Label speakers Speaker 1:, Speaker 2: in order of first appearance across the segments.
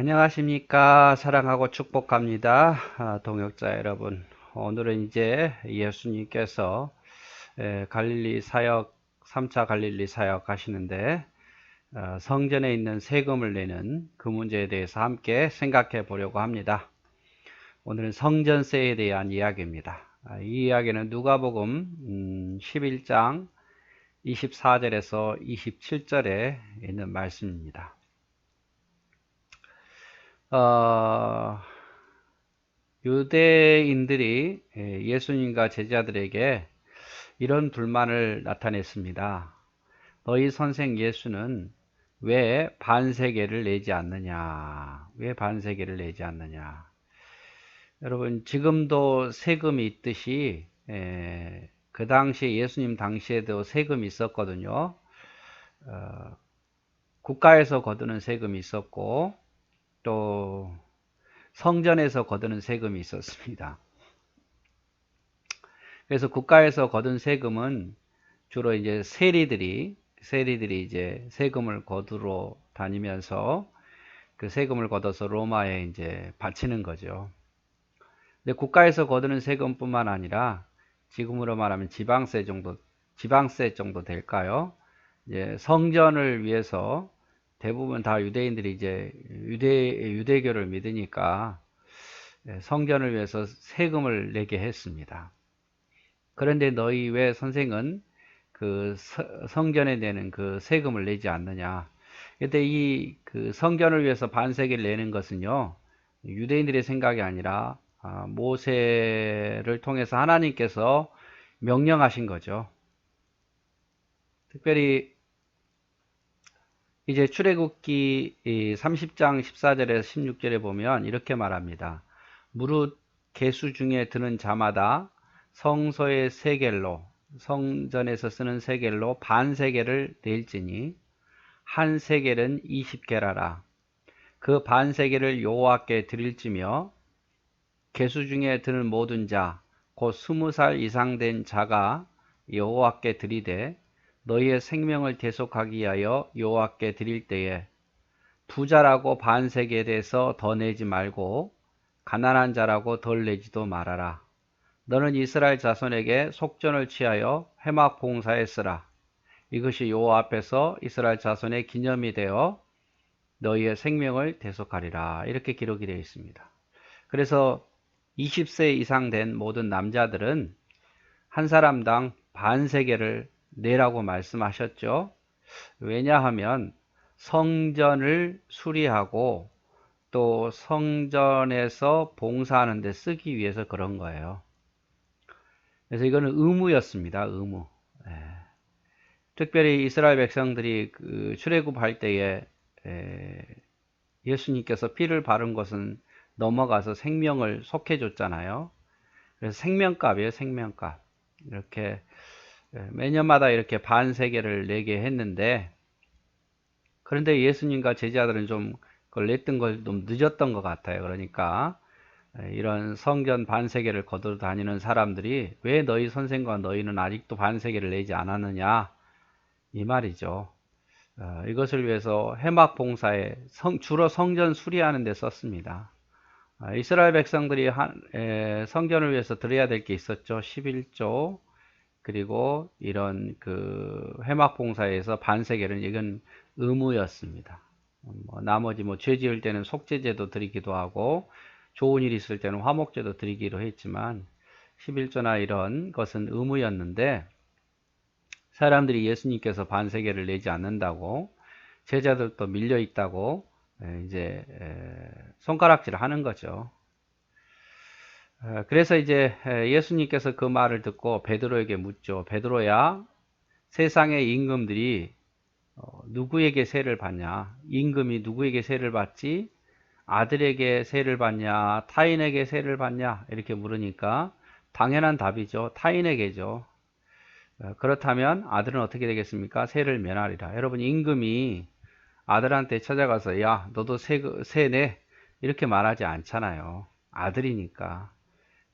Speaker 1: 안녕하십니까. 사랑하고 축복합니다. 아, 동역자 여러분. 오늘은 이제 예수님께서 에, 갈릴리 사역, 3차 갈릴리 사역 하시는데, 어, 성전에 있는 세금을 내는 그 문제에 대해서 함께 생각해 보려고 합니다. 오늘은 성전세에 대한 이야기입니다. 아, 이 이야기는 누가복음 음, 11장 24절에서 27절에 있는 말씀입니다. 어, 유대인들이 예, 예수님과 제자들에게 이런 불만을 나타냈습니다. 너희 선생 예수는 왜 반세계를 내지 않느냐? 왜 반세계를 내지 않느냐? 여러분, 지금도 세금이 있듯이, 에, 예, 그 당시 예수님 당시에도 세금이 있었거든요. 어, 국가에서 거두는 세금이 있었고, 또 성전에서 거두는 세금이 있었습니다. 그래서 국가에서 거둔 세금은 주로 이제 세리들이 세리들이 이제 세금을 거두러 다니면서 그 세금을 걷어서 로마에 이제 바치는 거죠. 근데 국가에서 거두는 세금뿐만 아니라 지금으로 말하면 지방세 정도 지방세 정도 될까요? 이제 성전을 위해서 대부분 다 유대인들이 이제 유대, 유대교를 믿으니까 예, 성전을 위해서 세금을 내게 했습니다. 그런데 너희 왜 선생은 그 성전에 내는 그 세금을 내지 않느냐? 그때 이 그 성전을 위해서 반세기를 내는 것은요, 유대인들의 생각이 아니라 아, 모세를 통해서 하나님께서 명령하신 거죠. 특별히 이제 출애굽기 30장 14절에서 16절에 보면 이렇게 말합니다. 무릇 개수 중에 드는 자마다 성소의 세겔로 성전에서 쓰는 세겔로 반 세겔을 낼지니 한 세겔은 20개라라. 그 반 세겔을 여호와께 드릴지며 개수 중에 드는 모든 자 곧 스무 살 이상 된 자가 여호와께 드리되 너희의 생명을 대속하기 위하여 여호와께 드릴 때에 부자라고 반세에 대해서 더 내지 말고 가난한 자라고 덜 내지도 말아라. 너는 이스라엘 자손에게 속전을 취하여 회막 봉사했으라. 이것이 여호와 앞에서 이스라엘 자손의 기념이 되어 너희의 생명을 대속하리라. 이렇게 기록이 되어 있습니다. 그래서 20세 이상 된 모든 남자들은 한 사람당 반세계를 내라고 말씀하셨죠. 왜냐하면 성전을 수리하고 또 성전에서 봉사하는 데 쓰기 위해서 그런 거예요. 그래서 이거는 의무였습니다. 의무. 예. 특별히 이스라엘 백성들이 그 출애굽할 때에 에, 예수님께서 피를 바른 것은 넘어가서 생명을 속해 줬잖아요. 그래서 생명값이에요, 생명값. 이렇게 예, 매년마다 이렇게 반세계를 내게 했는데 그런데 예수님과 제자들은 좀 그걸 냈던 걸 좀 늦었던 것 같아요. 그러니까 예, 이런 성전 반세계를 거두러 다니는 사람들이 왜 너희 선생과 너희는 아직도 반세계를 내지 않았느냐 이 말이죠. 어, 이것을 위해서 해막 봉사에 성, 주로 성전 수리하는 데 썼습니다. 어, 이스라엘 백성들이 한, 에, 성전을 위해서 드려야 될 게 있었죠. 11조 그리고 이런 그 회막 봉사에서 반세계는 이건 의무였습니다. 뭐 나머지 뭐 죄 지을 때는 속죄제도 드리기도 하고 좋은 일 있을 때는 화목제도 드리기로 했지만 11조나 이런 것은 의무였는데 사람들이 예수님께서 반세계를 내지 않는다고 제자들도 밀려 있다고 이제 손가락질을 하는 거죠. 어, 그래서 이제 예수님께서 그 말을 듣고 베드로에게 묻죠. 베드로야, 세상의 임금들이 어, 누구에게 세를 받냐? 임금이 누구에게 세를 받지? 아들에게 세를 받냐? 타인에게 세를 받냐? 이렇게 물으니까 당연한 답이죠. 타인에게죠. 어, 그렇다면 아들은 어떻게 되겠습니까? 세를 면하리라. 여러분 임금이 아들한테 찾아가서 야 너도 세, 세 내? 이렇게 말하지 않잖아요. 아들이니까.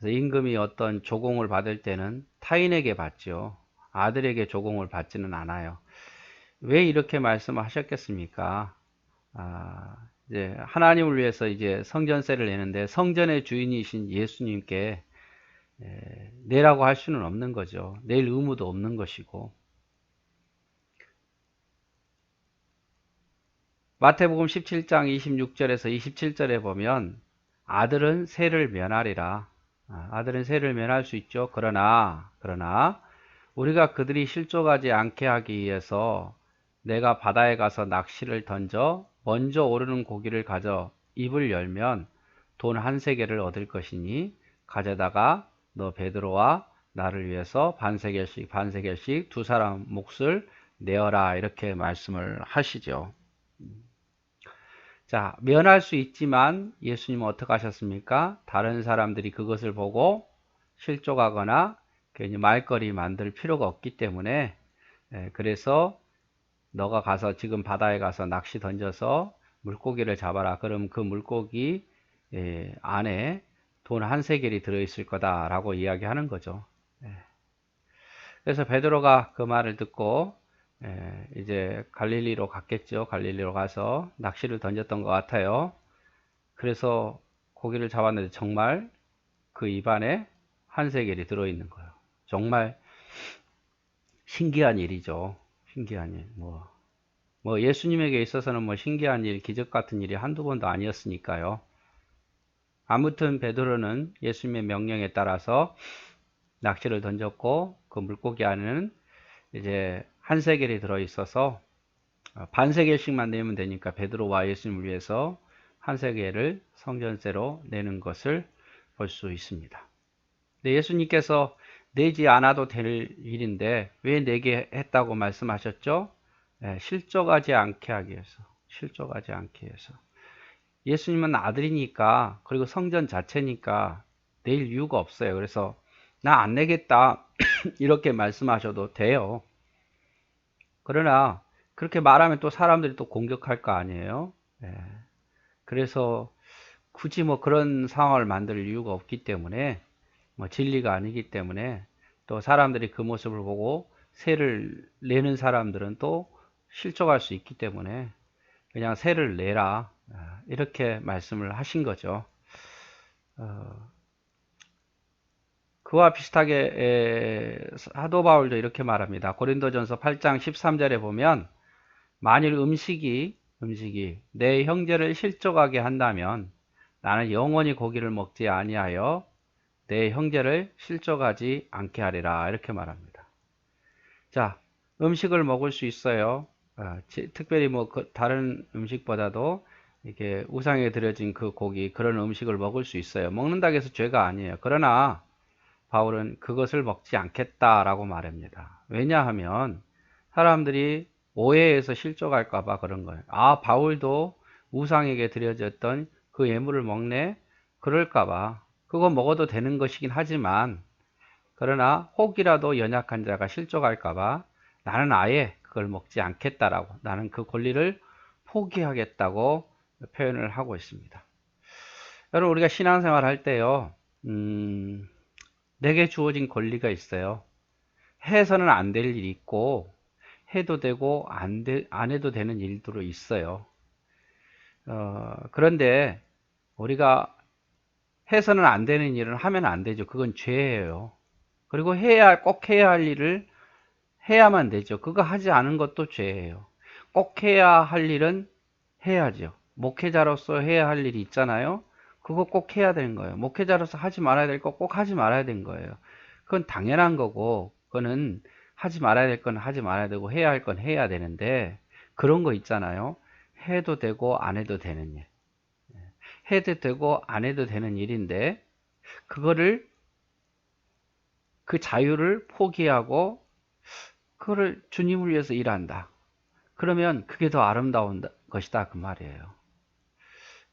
Speaker 1: 그래서 임금이 어떤 조공을 받을 때는 타인에게 받죠. 아들에게 조공을 받지는 않아요. 왜 이렇게 말씀하셨겠습니까? 아, 이제 하나님을 위해서 이제 성전세를 내는데 성전의 주인이신 예수님께 에, 내라고 할 수는 없는 거죠. 낼 의무도 없는 것이고. 마태복음 17장 26절에서 27절에 보면 아들은 세를 면하리라. 아, 아들은 세를 면할 수 있죠. 그러나 그러나 우리가 그들이 실족하지 않게 하기 위해서 내가 바다에 가서 낚시를 던져 먼저 오르는 고기를 가져 입을 열면 돈 한 세계를 얻을 것이니 가져다가 너 베드로와 나를 위해서 반세겔씩 반세겔씩 두 사람 몫을 내어라 이렇게 말씀을 하시죠. 자, 면할 수 있지만 예수님은 어떻게 하셨습니까? 다른 사람들이 그것을 보고 실족하거나 괜히 말거리 만들 필요가 없기 때문에 예, 그래서 너가 가서 지금 바다에 가서 낚시 던져서 물고기를 잡아라. 그럼 그 물고기 예, 안에 돈 한 세겔이 들어있을 거다라고 이야기하는 거죠. 예. 그래서 베드로가 그 말을 듣고 예, 이제 갈릴리로 갔겠죠. 갈릴리로 가서 낚시를 던졌던 것 같아요. 그래서 고기를 잡았는데 정말 그 입안에 한 세겔이 들어있는 거예요. 정말 신기한 일이죠. 신기한 일. 뭐, 뭐 예수님에게 있어서는 뭐 신기한 일, 기적 같은 일이 한두 번도 아니었으니까요. 아무튼 베드로는 예수님의 명령에 따라서 낚시를 던졌고 그 물고기 안에는 이제 한 세겔이 들어 있어서 반 세겔씩 만 내면 되니까 베드로 와 예수님을 위해서 한 세겔을 성전세로 내는 것을 볼 수 있습니다. 네, 예수님께서 내지 않아도 될 일인데 왜 내게 했다고 말씀하셨죠? 네, 실족하지 않게 하기 위해서. 실족하지 않게 위해서. 예수님은 아들이니까 그리고 성전 자체니까 낼 이유가 없어요. 그래서 나 안 내겠다 이렇게 말씀하셔도 돼요. 그러나 그렇게 말하면 또 사람들이 또 공격할 거 아니에요. 네. 그래서 굳이 뭐 그런 상황을 만들 이유가 없기 때문에 뭐 진리가 아니기 때문에 또 사람들이 그 모습을 보고 세를 내는 사람들은 또 실족할 수 있기 때문에 그냥 세를 내라 아, 이렇게 말씀을 하신 거죠. 어, 그와 비슷하게 사도 바울도 이렇게 말합니다. 고린도전서 8장 13절에 보면 만일 음식이 음식이 내 형제를 실족하게 한다면 나는 영원히 고기를 먹지 아니하여 내 형제를 실족하지 않게 하리라 이렇게 말합니다. 자, 음식을 먹을 수 있어요. 아, 특별히 뭐 그 다른 음식보다도 이렇게 우상에 드려진 그 고기 그런 음식을 먹을 수 있어요. 먹는다고 해서 죄가 아니에요. 그러나 바울은 그것을 먹지 않겠다라고 말합니다. 왜냐하면 사람들이 오해해서 실족할까봐 그런 거예요. 아, 바울도 우상에게 드려졌던 그 예물을 먹네? 그럴까봐. 그거 먹어도 되는 것이긴 하지만, 그러나 혹이라도 연약한 자가 실족할까봐 나는 아예 그걸 먹지 않겠다라고, 나는 그 권리를 포기하겠다고 표현을 하고 있습니다. 여러분, 우리가 신앙생활 할 때요, 음, 내게 주어진 권리가 있어요. 해서는 안 될 일이 있고, 해도 되고, 안, 되, 안 해도 되는 일들도 있어요. 어, 그런데, 우리가 해서는 안 되는 일을 하면 안 되죠. 그건 죄예요. 그리고 해야, 꼭 해야 할 일을 해야만 되죠. 그거 하지 않은 것도 죄예요. 꼭 해야 할 일은 해야죠. 목회자로서 해야 할 일이 있잖아요. 그거 꼭 해야 되는 거예요. 목회자로서 하지 말아야 될 거 꼭 하지 말아야 되는 거예요. 그건 당연한 거고, 그거는 하지 말아야 될 건 하지 말아야 되고, 해야 할 건 해야 되는데, 그런 거 있잖아요. 해도 되고, 안 해도 되는 일. 해도 되고, 안 해도 되는 일인데, 그거를, 그 자유를 포기하고, 그거를 주님을 위해서 일한다. 그러면 그게 더 아름다운 것이다. 그 말이에요.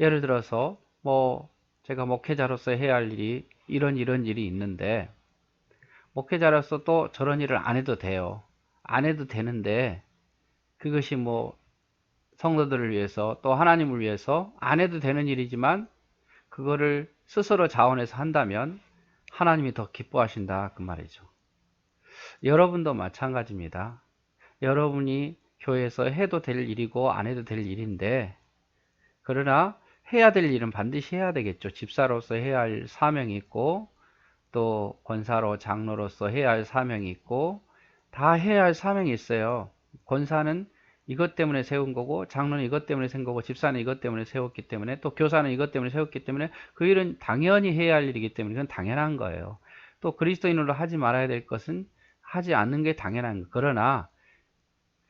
Speaker 1: 예를 들어서, 뭐 제가 목회자로서 해야 할 일이 이런 이런 일이 있는데 목회자로서 또 저런 일을 안 해도 돼요. 안 해도 되는데 그것이 뭐 성도들을 위해서 또 하나님을 위해서 안 해도 되는 일이지만 그거를 스스로 자원해서 한다면 하나님이 더 기뻐하신다 그 말이죠. 여러분도 마찬가지입니다. 여러분이 교회에서 해도 될 일이고 안 해도 될 일인데 그러나 해야 될 일은 반드시 해야 되겠죠. 집사로서 해야 할 사명이 있고 또 권사로 장로로서 해야 할 사명이 있고 다 해야 할 사명이 있어요. 권사는 이것 때문에 세운 거고 장로는 이것 때문에 세운 거고 집사는 이것 때문에 세웠기 때문에 또 교사는 이것 때문에 세웠기 때문에 그 일은 당연히 해야 할 일이기 때문에 그건 당연한 거예요. 또 그리스도인으로 하지 말아야 될 것은 하지 않는 게 당연한 거. 그러나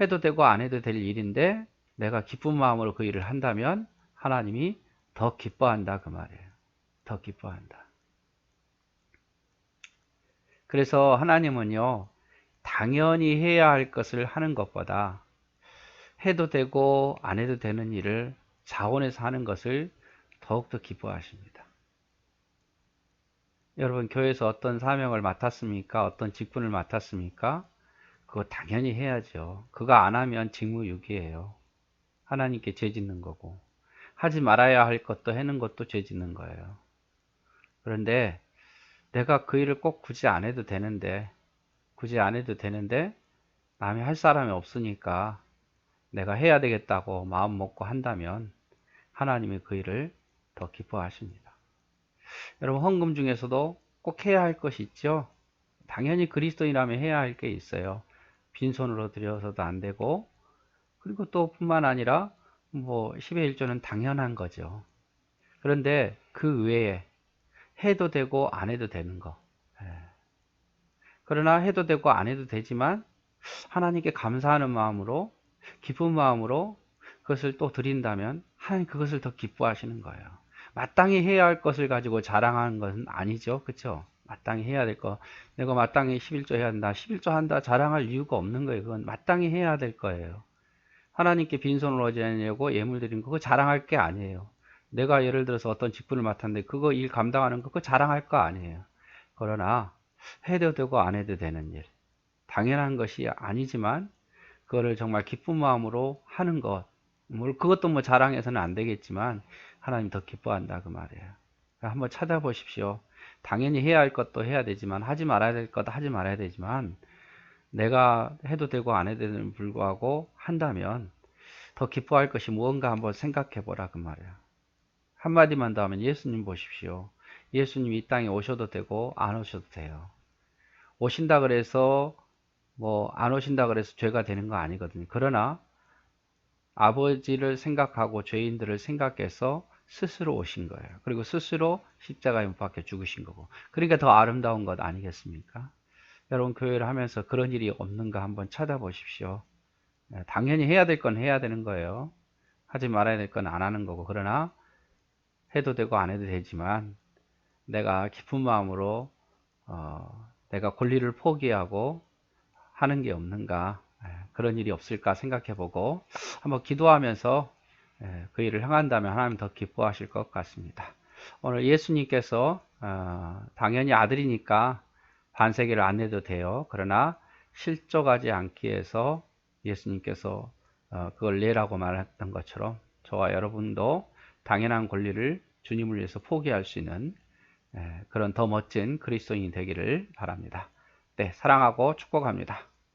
Speaker 1: 해도 되고 안 해도 될 일인데 내가 기쁜 마음으로 그 일을 한다면 하나님이 더 기뻐한다 그 말이에요. 더 기뻐한다. 그래서 하나님은요, 당연히 해야 할 것을 하는 것보다 해도 되고 안 해도 되는 일을 자원해서 하는 것을 더욱더 기뻐하십니다. 여러분, 교회에서 어떤 사명을 맡았습니까? 어떤 직분을 맡았습니까? 그거 당연히 해야죠. 그거 안 하면 직무유기예요. 하나님께 죄 짓는 거고. 하지 말아야 할 것도 해는 것도 죄 짓는 거예요. 그런데 내가 그 일을 꼭 굳이 안 해도 되는데, 굳이 안 해도 되는데, 남이 할 사람이 없으니까 내가 해야 되겠다고 마음 먹고 한다면 하나님이 그 일을 더 기뻐하십니다. 여러분, 헌금 중에서도 꼭 해야 할 것이 있죠? 당연히 그리스도인이라면 해야 할 게 있어요. 빈손으로 드려서도 안 되고, 그리고 또 뿐만 아니라 뭐 10의 1조는 당연한 거죠. 그런데 그 외에 해도 되고 안 해도 되는 거. 예. 그러나 해도 되고 안 해도 되지만 하나님께 감사하는 마음으로 기쁜 마음으로 그것을 또 드린다면 하나님 그것을 더 기뻐하시는 거예요. 마땅히 해야 할 것을 가지고 자랑하는 것은 아니죠. 그렇죠? 마땅히 해야 될 거. 내가 마땅히 11조 해야 한다. 11조 한다. 자랑할 이유가 없는 거예요. 그건 마땅히 해야 될 거예요. 하나님께 빈손으로 어지내고 예물 드린 거 그거 자랑할 게 아니에요. 내가 예를 들어서 어떤 직분을 맡았는데 그거 일 감당하는 거 그거 자랑할 거 아니에요. 그러나 해도 되고 안 해도 되는 일. 당연한 것이 아니지만 그거를 정말 기쁜 마음으로 하는 것. 물 그것도 뭐 자랑해서는 안 되겠지만 하나님 더 기뻐한다 그 말이에요. 한번 찾아보십시오. 당연히 해야 할 것도 해야 되지만 하지 말아야 될 것도 하지 말아야 되지만 내가 해도 되고 안 해도 되는 불구하고 한다면 더 기뻐할 것이 무언가 한번 생각해 보라 그 말이야. 한마디만 더 하면 예수님 보십시오. 예수님 이 땅에 오셔도 되고 안 오셔도 돼요. 오신다 그래서 뭐 안 오신다 그래서 죄가 되는 거 아니거든요. 그러나 아버지를 생각하고 죄인들을 생각해서 스스로 오신 거예요. 그리고 스스로 십자가에 못 박혀 죽으신 거고. 그러니까 더 아름다운 것 아니겠습니까? 여러분 교회를 하면서 그런 일이 없는가 한번 찾아보십시오. 네, 당연히 해야 될 건 해야 되는 거예요. 하지 말아야 될 건 안 하는 거고. 그러나 해도 되고 안 해도 되지만 내가 기쁜 마음으로 어, 내가 권리를 포기하고 하는 게 없는가 예, 그런 일이 없을까 생각해 보고 한번 기도하면서 예, 그 일을 행한다면 하나님 더 기뻐하실 것 같습니다. 오늘 예수님께서 어, 당연히 아들이니까 반세기를 안 내도 돼요. 그러나 실족하지 않기 위해서 예수님께서 어, 그걸 내라고 말했던 것처럼 저와 여러분도 당연한 권리를 주님을 위해서 포기할 수 있는 그런 더 멋진 그리스도인이 되기를 바랍니다. 네, 사랑하고 축복합니다.